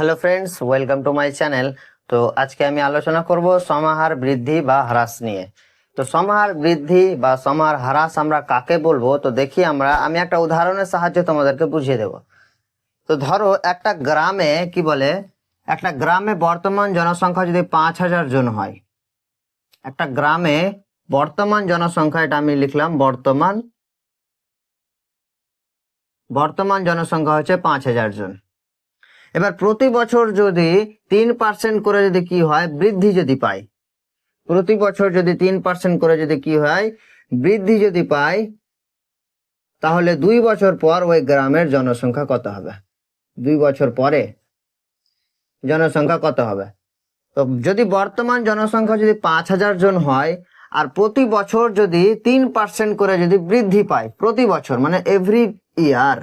Hello friends welcome to my channel তো আজকে আমি আলোচনা করব সমাহার বৃদ্ধি বা হ্রাস নিয়ে। তো সমাহার বৃদ্ধি বা সমাহার হ্রাস আমরা কাকে বলব? তো দেখি আমরা, আমি একটা উদাহরণের সাহায্যে তোমাদেরকে বুঝিয়ে দেব। তো ধরো একটা গ্রামে কি বলে, একটা গ্রামে বর্তমান জনসংখ্যা যদি পাঁচ হাজার জন হয়, একটা গ্রামে বর্তমান জনসংখ্যা, এটা আমি লিখলাম বর্তমান বর্তমান জনসংখ্যা হচ্ছে পাঁচ হাজার জন। এবার প্রতি বছর যদি তিন পার্সেন্ট করে যদি কি হয়, বৃদ্ধি যদি পায়, প্রতি বছর যদি তিন পার্সেন্ট করে যদি কি হয়, বৃদ্ধি যদি পায়, তাহলে দুই বছর পর ওই গ্রামের জনসংখ্যা কত হবে? দুই বছর পরে জনসংখ্যা কত হবে? তো যদি বর্তমান জনসংখ্যা যদি পাঁচ হাজার জন হয়, আর প্রতি বছর যদি তিন পার্সেন্ট করে যদি বৃদ্ধি পায়, প্রতি বছর মানে এভরি ইয়ার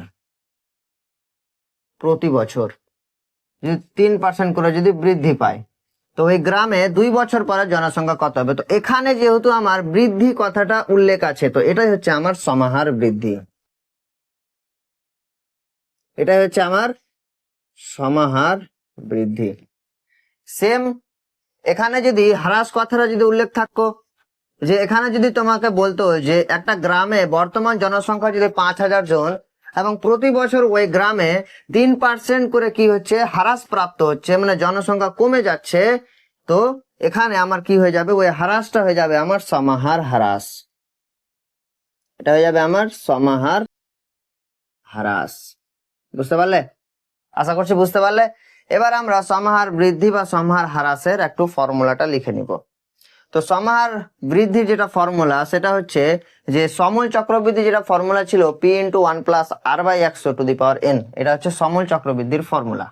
প্রতি বছর তিন পার্সেন্ট করে যদি বৃদ্ধি পায়, তো ওই গ্রামে দুই বছর পরে জনসংখ্যা কত হবে? তো এখানে যেহেতু আমার বৃদ্ধি কথাটা উল্লেখ আছে, তো এটাই হচ্ছে আমার সমাহার বৃদ্ধি। এটাই হচ্ছে আমার সমাহার বৃদ্ধি। সেম এখানে যদি হ্রাস কথাটা যদি উল্লেখ থাকতো, যে এখানে যদি তোমাকে বলতো যে একটা গ্রামে বর্তমান জনসংখ্যা যদি পাঁচ হাজার জন এবং প্রতি বছর ওই গ্রামে তিন পার্সেন্ট করে কি হচ্ছে? হ্রাস প্রাপ্ত হচ্ছে মানে জনসংখ্যা কমে যাচ্ছে। তো এখানে আমার কি হয়ে যাবে? ওই হ্রাসটা হয়ে যাবে আমার সমাহার হ্রাস এটা হয়ে যাবে আমার সমাহার হ্রাস বুঝতে পারলে? আশা করছি বুঝতে পারলে? এবার আমরা সমাহার বৃদ্ধি বা সমাহার হ্রাসের একটু ফর্মুলাটা লিখে নিব। তো সমাহার বৃদ্ধির যেটা ফর্মুলা সেটা হচ্ছে যে সমল চক্রবৃদ্ধি যেটা ফর্মুলা ছিল P into one plus R by একশো টু দি পাওয়ার এন এটা হচ্ছে সমল চক্রবৃদ্ধির ফর্মুলা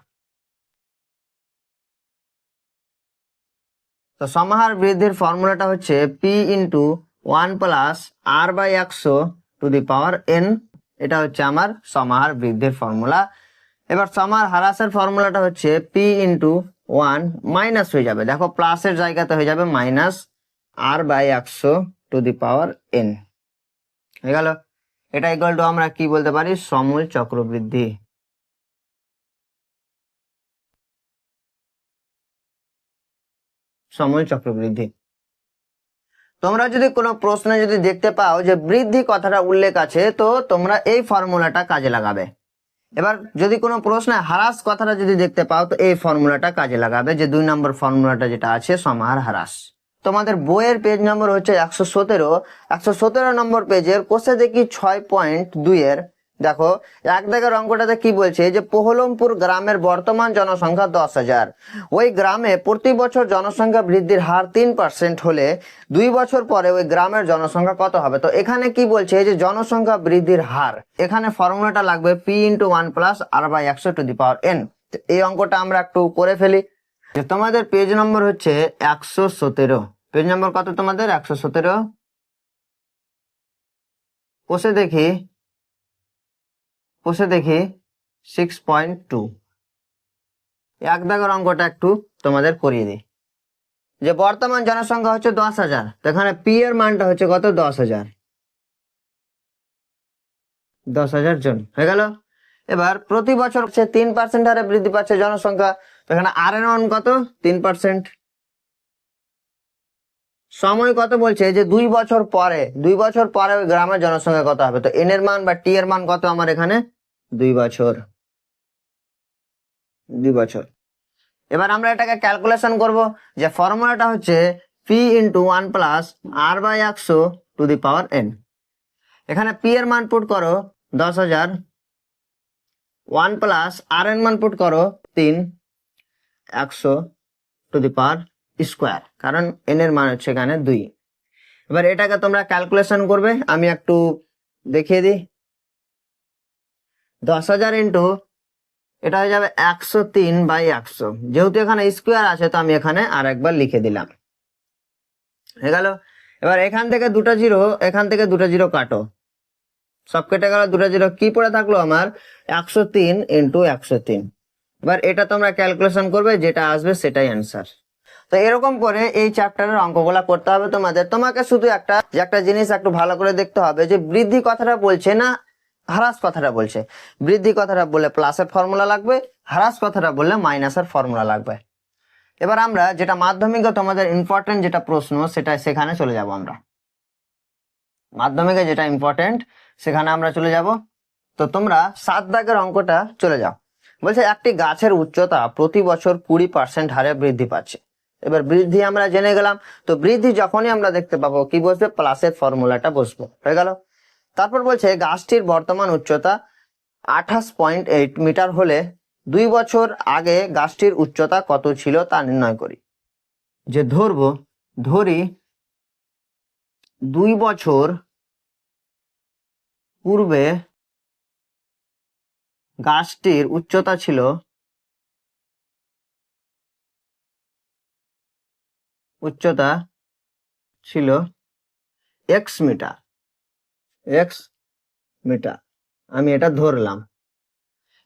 তো সমাহার বৃদ্ধির ফর্মুলাটা হচ্ছে P into one plus R by একশো টু দি পাওয়ার এন এটা হচ্ছে আমার সমাহার বৃদ্ধির ফর্মুলা এবার সমাহার হ্রাসের ফর্মুলাটা হচ্ছে পি ইন্টু ওয়ান মাইনাস হয়ে যাবে। দেখো প্লাসের জায়গাতে হয়ে যাবে মাইনাস আর বাই একশো টু দি পাওয়ার এন। হয়ে গেল। এটা ইকুয়াল টু আমরা কি বলতে পারি? সমূল চক্রবৃদ্ধি। সমূল চক্রবৃদ্ধি। তোমরা যদি কোনো প্রশ্নে যদি দেখতে পাও যে বৃদ্ধি কথাটা উল্লেখ আছে, তো তোমরা এই ফর্মুলাটা কাজে লাগাবে। এবার যদি কোনো প্রশ্নে হারাস কথাটা যদি দেখতে পাও, তো এই ফর্মুলাটা কাজে লাগাবে যে দুই নম্বর ফর্মুলাটা যেটা আছে, সমাহার হারাস। তোমাদের বইয়ের পেজ নম্বর হচ্ছে একশো সতেরো। একশো সতেরো নম্বর পেজের কোষে দেখি ছয় পয়েন্ট দুইয়ের দেখো, এক দাগের অঙ্কটাতে কি বলছে? যে পোহলমপুর গ্রামের বর্তমান জনসংখ্যা দশ হাজার। ওই গ্রামে প্রতি বছর জনসংখ্যা বৃদ্ধির হার তিন পার্সেন্ট হলে দুই বছর পরে ওই গ্রামের জনসংখ্যা কত হবে? তো এখানে কি বলছে? যে জনসংখ্যা বৃদ্ধির হার। এখানে ফর্মুলাটা লাগবে P into one plus R by একশো টু দি পাওয়ার এন এই অঙ্কটা আমরা একটু করে ফেলি। যে তোমাদের পেজ নম্বর হচ্ছে একশো সতেরো। পেজ নম্বর কত তোমাদের? একশো সতেরো। কোষে দেখি। কোষে দেখি সিক্স পয়েন্ট টু এক দাগের অঙ্কটা একটু তোমাদের করিয়ে দিই। যে বর্তমান জনসংখ্যা হচ্ছে দশ হাজার, তো এখানে পি এর মানটা হচ্ছে কত? দশ হাজার। দশ হাজার জন, হয়ে গেল? এবার প্রতি বছর হচ্ছে তিন পার্সেন্ট হারে বৃদ্ধি পাচ্ছে জনসংখ্যা, তো এখানে আর এর মান কত? তিন পার্সেন্ট সময় কত বলছে? যে দুই বছর পরে, দুই বছর পরে ওই গ্রামের জনসংখ্যা কত হবে? তো এন এর মান বা টি এর মান কত আমার এখানে? দুই বছর। দুই বছর। এবার আমরা এটাকে ক্যালকুলেশন করব যে ফর্মুলাটা হচ্ছে P into one plus R by একশো টু দি পাওয়ার এন এখানে পি এর মান পুট করো দশ হাজার। ওয়ান প্লাস আর এন মান পুট করো তিন একশো টু দি পাওয়ার স্কোয়ার কারণ এন এর মান হচ্ছে এখানে দুই। এবার এটাকে তোমরা ক্যালকুলেশন করবে, আমি একটু দেখিয়ে দিই। দশ হাজার ইন্টু এটা হয়ে যাবে একশো তিন বাই একশো। যেহেতু এখানে স্কোয়ার আছে, তো আমি এখানে আর একবার লিখে দিলাম। হয়ে গেল? এবার এখান থেকে দুটো জিরো, এখান থেকে দুটো জিরো কাটো। সব কেটে গেল, দুটো জিরো কি পড়ে থাকল আমার? একশো তিন ইন্টু একশো তিন। এবার এটা তোমরা ক্যালকুলেশন করবে, যেটা আসবে সেটাই অ্যান্সার তো এরকম করে এই চ্যাপ্টারের অঙ্কগুলা করতে হবে তোমাদের। তোমাকে শুধু একটা একটা জিনিস একটু ভালো করে দেখতে হবে যে বৃদ্ধি কথাটা বলছে না হ্রাস কথাটা বলছে। বৃদ্ধি কথাটা বললে প্লাসের ফর্মুলা লাগবে, হ্রাস কথাটা বললে মাইনাসের ফর্মুলা লাগবে। এবার আমরা যেটা মাধ্যমিকে তোমাদের ইম্পর্টেন্ট যেটা প্রশ্ন, সেটা সেখানে চলে যাব আমরা। মাধ্যমিকে যেটা ইম্পর্টেন্ট সেখানে আমরা চলে যাব। তো তোমরা সাত দাগের অঙ্কটা চলে যাও। বলছে, একটি গাছের উচ্চতা প্রতি বছর কুড়ি পার্সেন্ট হারে বৃদ্ধি পাচ্ছে। এবার বৃদ্ধি আমরা জেনে গেলাম। তো বৃদ্ধি যখনই আমরা দেখতে পাবো, কি বসবে? প্লাসের ফর্মুলাটা বসবো। হয়ে গেল। তারপর বলছে, গাছটির বর্তমান উচ্চতা আঠাশ পয়েন্ট এইট মিটার হলে দুই বছর আগে গাছটির উচ্চতা কত ছিল তা নির্ণয় করি। যে ধরবো, ধরি দুই বছর পূর্বে গাছটির উচ্চতা ছিল উচ্চতা ছিল এক্স মিটার। এক্স মিটার আমি এটা ধরলাম।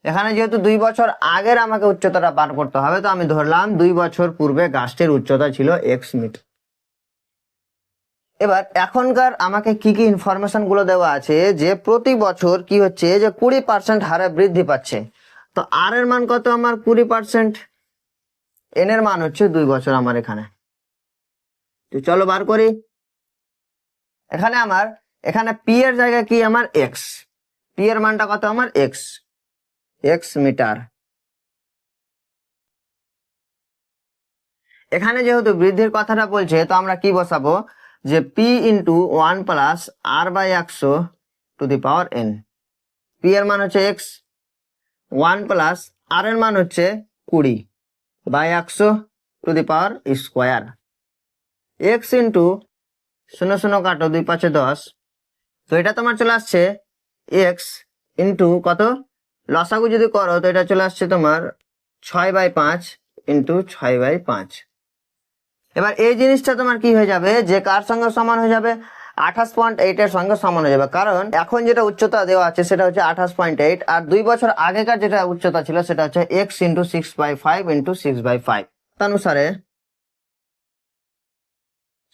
এখানে যেহেতু দুই বছর আগের আমাকে উচ্চতাটা পার করতে হবে, তো আমি ধরলাম দুই বছর পূর্বে গাছটির উচ্চতা ছিল এক্স মিটার এবার এখনকার আমাকে কি কি ইনফরমেশনগুলো দেওয়া আছে যে প্রতি বছর কি হচ্ছে যে কুড়ি পার্সেন্ট হারে বৃদ্ধি পাচ্ছে। তো আর এর মান কত আমার কুড়ি পার্সেন্ট এন এর মান হচ্ছে দুই বছর আমার এখানে। তো চলো বার করি। এখানে আমার এখানে পি এর জায়গায় কি আমার এক্স পি এর মানটা কত আমার এক্স এক্স মিটার। এখানে যেহেতু বৃদ্ধির কথাটা বলছে, তো আমরা কি বসাবো? যে P into one plus R by একশো to the power N P এর মান হচ্ছে এক্স ওয়ান প্লাস আর এর মান হচ্ছে কুড়ি বাই একশো to the power square X into শূন্য শূন্য কাটো দুই পাঁচে দশ তো এটা তোমার চলে আসছে এক্স ইন্টু কত? লসাগু যদি করো, তো এটা চলে আসছে তোমার ছয় বাই পাঁচ ইন্টু ছয় বাই পাঁচ। এবার এই জিনিসটা তোমার কি হয়ে যাবে? যে কার সঙ্গে সমান হয়ে যাবে? আঠাশ পয়েন্ট এইট এর সঙ্গে সমান হয়ে যাবে। কারণ এখন যেটা উচ্চতা দেওয়া আছে সেটা হচ্ছে আঠাশ পয়েন্ট এইট আর দুই বছর আগেকার যেটা উচ্চতা ছিল সেটা হচ্ছে X into six by five into six by five তানুসারে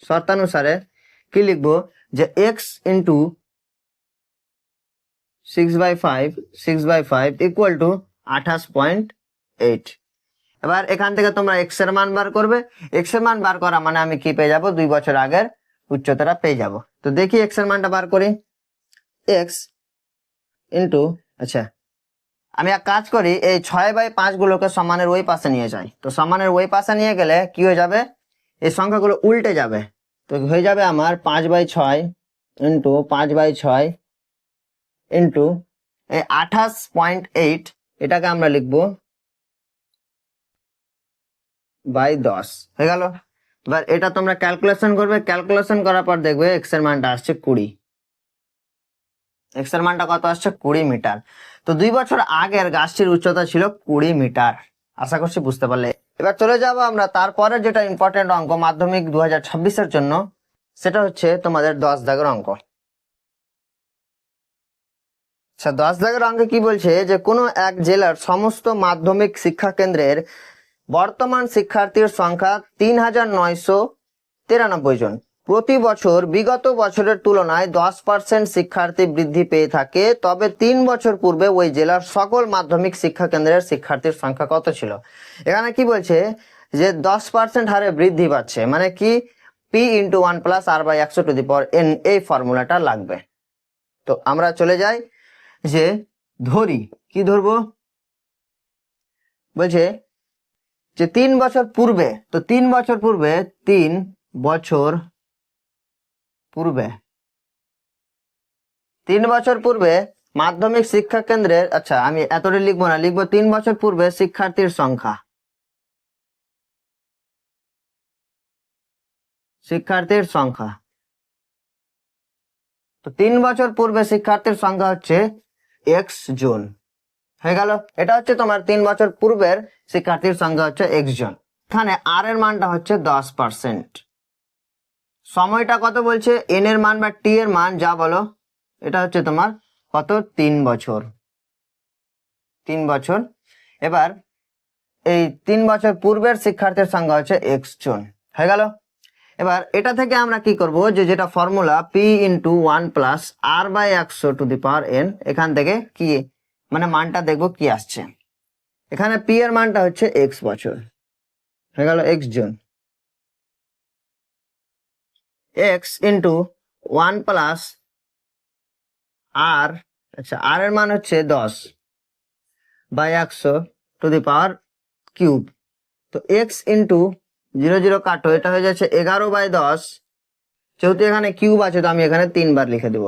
শর্তানুসারে কি লিখব? যে X into six by five six by five equal to আঠাশ পয়েন্ট এইট এবার এখান থেকে তোমরা এক্সের মান বার করবে। এক্সের মান বার করা মানে আমি কি পেয়ে যাব? দুই বছর আগের উচ্চতাটা পেয়ে যাব। তো দেখি এক্সের মানটা বার করি। এক্স ইন্টু আচ্ছা আমি এক কাজ করি, এই ছয় বাই পাঁচ গুলোকে সমানের ওই পাশে নিয়ে যাই। তো সমানের ওই পাশে নিয়ে গেলে কি হয়ে যাবে? এই সংখ্যাগুলো উল্টে যাবে। তো হয়ে যাবে আমার পাঁচ বাই ছয় ইন্টু পাঁচ বাই ছয় ইন্টু আঠাশ পয়েন্ট এইট এটাকে আমরা লিখব বাই দশ। হয়ে গেল? এবার এটা তোমরা ক্যালকুলেশন করবে ক্যালকুলেশন করার পর দেখবে এক্সের মানটা আসছে কুড়ি। এক্সের মানটা কত আসছে? কুড়ি মিটার। তো দুই বছর আগের গাছটির উচ্চতা ছিল কুড়ি মিটার। আশা করছি বুঝতে পারলে। এবার চলে যাব আমরা তারপরের যেটা ইম্পর্টেন্ট অঙ্ক মাধ্যমিক দু হাজার জন্য, সেটা হচ্ছে তোমাদের দশ দাগের অঙ্ক। আচ্ছা দশ দাগের অঙ্কে কি বলছে যে কোনো এক জেলার সমস্ত মাধ্যমিক শিক্ষা কেন্দ্রের বর্তমান শিক্ষার্থীর সংখ্যা তিন হাজার নয়শো তিরানব্বই জন। প্রতি বছর বিগত বছরের তুলনায় দশ পার্সেন্ট শিক্ষার্থী বৃদ্ধি পেয়ে থাকে, তবে তিন বছর পূর্বে ওই জেলার সকল মাধ্যমিক শিক্ষা কেন্দ্রের শিক্ষার্থীর সংখ্যা কত ছিল? এখানে কি বলছে যে দশ পার্সেন্ট হারে বৃদ্ধি পাচ্ছে মানে কি P into one plus R by একশো টু দি পাওয়ার এন এই ফর্মুলাটা লাগবে। তো আমরা চলে যাই। যে ধরি, কি ধরবো? বলছে যে তিন বছর পূর্বে, তো তিন বছর পূর্বে, তিন বছর পূর্বে, তিন বছর পূর্বে মাধ্যমিক শিক্ষা কেন্দ্রের আচ্ছা আমি এতটা লিখব না, লিখব তিন বছর পূর্বে শিক্ষার্থীর সংখ্যা। শিক্ষার্থীর সংখ্যা। তো তিন বছর পূর্বে শিক্ষার্থীর সংখ্যা হচ্ছে এক্স জন। হয়ে গেল। এটা হচ্ছে তোমার তিন বছর পূর্বের শিক্ষার্থীর সংখ্যা হচ্ছে এক্স জন। এখানে আর এর মানটা হচ্ছে দশ পার্সেন্ট সময়টা কত বলছে? এন এর মান বা টি এর মান, যা বলো। এটা হচ্ছে তোমার কত? তিন বছর। তিন বছর। এবার এই তিন বছর পূর্বের শিক্ষার্থীর সংখ্যা হচ্ছে এক্স জন। হয়ে গেল। এবার এটা থেকে আমরা কি করব? যে যেটা formula P into one plus R by একশো টু দি পাওয়ার এন এখান থেকে কি মানে মানটা দেখব কি আসছে। এখানে পি এর মানটা হচ্ছে এক্স বছর। হয়ে গেল X June. X into one plus R আচ্ছা আর এর মান হচ্ছে দশ বাই একশো টু দি পাওয়ার কিউব তো এক্স ইন্টু জিরো জিরো কাটো এটা হয়ে যাচ্ছে এগারো বাই দশ। যেহেতু এখানে কিউব আছে, তো আমি এখানে তিনবার লিখে দেব।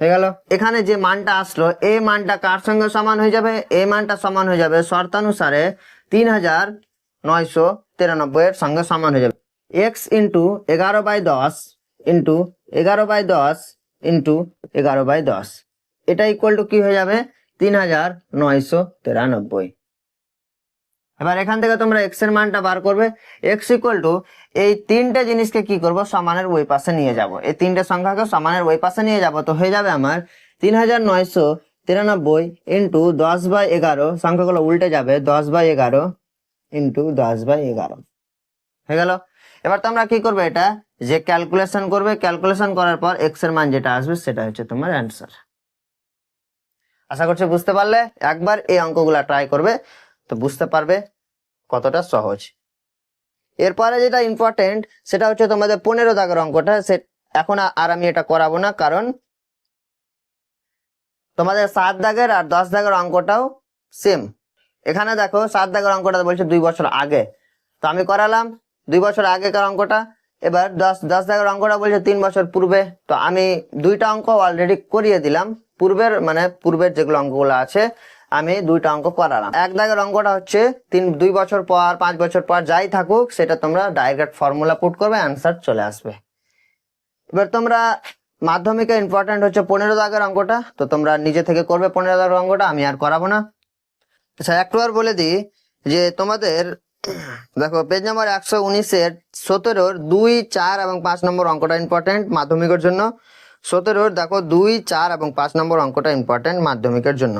হয়ে গেল। এখানে যে মানটা আসলো এই মানটা কার সঙ্গে সমান হয়ে যাবে? এই মানটা সমান হয়ে যাবে শর্তানুসারে তিন হাজার নয়শো তিরানব্বই এর সঙ্গে সমান হয়ে যাবে। এক্স ইন্টু এগারো বাই দশ ইন্টু এগারো বাই দশ ইন্টু এগারো বাই দশ। এটা ইকুয়াল টু কি হয়ে যাবে? তিন হাজার নয়শো তিরানব্বই। এবার এখান থেকে তোমরা এক্সের মানটা বার করবে। এক্স ইকুয়াল টু এই তিনটে জিনিসকে কি করব? সমানের ওই পাশে নিয়ে যাব। এই তিনটে সংখ্যাকে সমানের ওই পাশে নিয়ে যাব। তো হয়ে যাবে আমার তিন হাজার নয়শো তিরানব্বই ইন্টু দশ বাই এগারো। সংখ্যাগুলো উল্টে যাবে। দশ বাই এগারো ইন্টু দশ বাই এগারো। হয়ে গেল। এবার তোমরা কি করবে এটা? যে ক্যালকুলেশন করবে ক্যালকুলেশন করার পর এক্সের মান যেটা আসবে, সেটা হচ্ছে তোমার অ্যান্সার আশা করছি বুঝতে পারলে? একবার এই অঙ্কগুলা ট্রাই করবে। তো বুঝতে পারবে কতটা সহজ। এরপরে যেটা ইম্পর্টেন্ট সেটা হচ্ছে তোমাদের পনেরো দাগের অঙ্কটা, সে এখন আর আমি এটা করাবো না, কারণ তোমাদের সাত দাগের আর দশ দাগের অঙ্কটাও সেম এখানে দেখো, সাত দাগের অঙ্কটা বলছে দুই বছর আগে। তো আমি করালাম, দুই বছর আগেকার অঙ্কটা, এবার দশ দশ দাগের অঙ্কটা বলছে তিন বছর পূর্বে। তো আমি দুইটা অঙ্ক অলরেডি করিয়ে দিলাম, পূর্বের মানে পূর্বের যেগুলো অঙ্কগুলো আছে আমি দুইটা অঙ্ক করালাম। এক দাগের অঙ্কটা হচ্ছে তিন, দুই বছর পর, পাঁচ বছর পর যাই থাকুক, সেটা তোমরা ডাইরেক্ট ফর্মুলা পুট করবে অ্যান্সার চলে আসবে। এবার তোমরা মাধ্যমিকে ইম্পর্টেন্ট হচ্ছে পনেরো দাগের অঙ্কটা, তো তোমরা নিজে থেকে করবে পনেরো দাগের অঙ্কটা, আমি আর করাবো না। আচ্ছা একটু আর বলে দিই যে তোমাদের, দেখো পেজ নাম্বার একশো উনিশের সতেরোর দুই, চার এবং পাঁচ নম্বর অঙ্কটা ইম্পর্টেন্ট মাধ্যমিকের জন্য। সতেরোর, দেখো, দুই, চার এবং পাঁচ নম্বর অঙ্কটা ইম্পর্টেন্ট মাধ্যমিকের জন্য।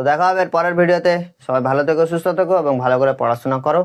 তো দেখা হবে পরের ভিডিওতে। সবাই ভালো থেকো, সুস্থ থেকো এবং ভালো করে পড়াশোনা করো।